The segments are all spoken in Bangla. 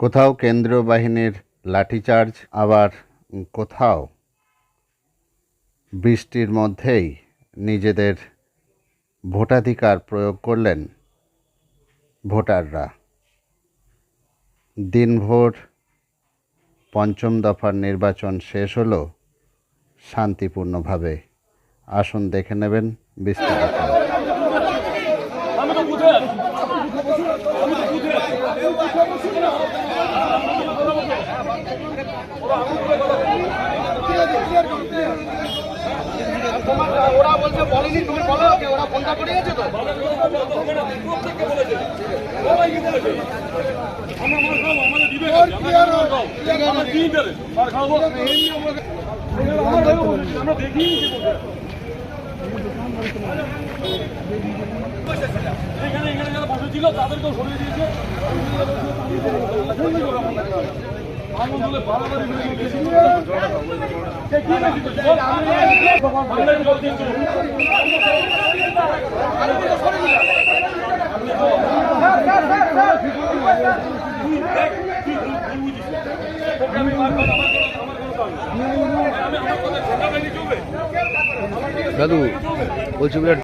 কোথাও কেন্দ্রীয় বাহিনীর লাঠিচার্জ, আবার কোথাও বৃষ্টির মধ্যেই নিজেদের ভোটাধিকার প্রয়োগ করলেন ভোটাররা। দিনভর পঞ্চম দফার নির্বাচন শেষ হলো শান্তিপূর্ণভাবে। আসুন দেখে নেবেন বিস্তারিত আমি তো বুঝে আছি আমি তো বুঝে আছি ওরা বলছে বলেনি তুমি বলো ওরা ফোনটা করে গেছে তো আমরা মার খাব আমাদের দিবে আমরা কি ইন্টারেস্ট মার খাব আমরা আমরা দেখি এখানে এখানে যারা বসেছিল তাদেরকেও সরিয়ে দিয়েছে আগুন তুলে বাড়াবাড়ি করে দিয়েছে। সে কি বেশি করছে? বাংলায় জল দিয়েছিল। দাদু বলছি বিরাট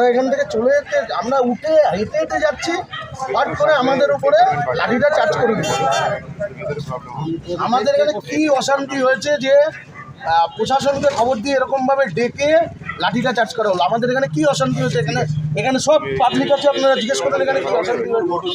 আমরা এখান থেকে চলে যেতে, আমরা উঠে হেঁটে হেঁটে যাচ্ছি হট করে আমাদের উপরে লাঠিটা চার্জ করে দিচ্ছে। আমাদের এখানে কি অশান্তি হয়েছে যে প্রশাসনকে খবর দিয়ে এরকমভাবে ডেকে লাঠিটা চার্জ করা হলো? আমাদের এখানে কি অশান্তি হয়েছে? এখানে এখানে সব পাবলিক আছে, আপনারা জিজ্ঞেস করেন, এখানে কি অশান্তি হয়েছে?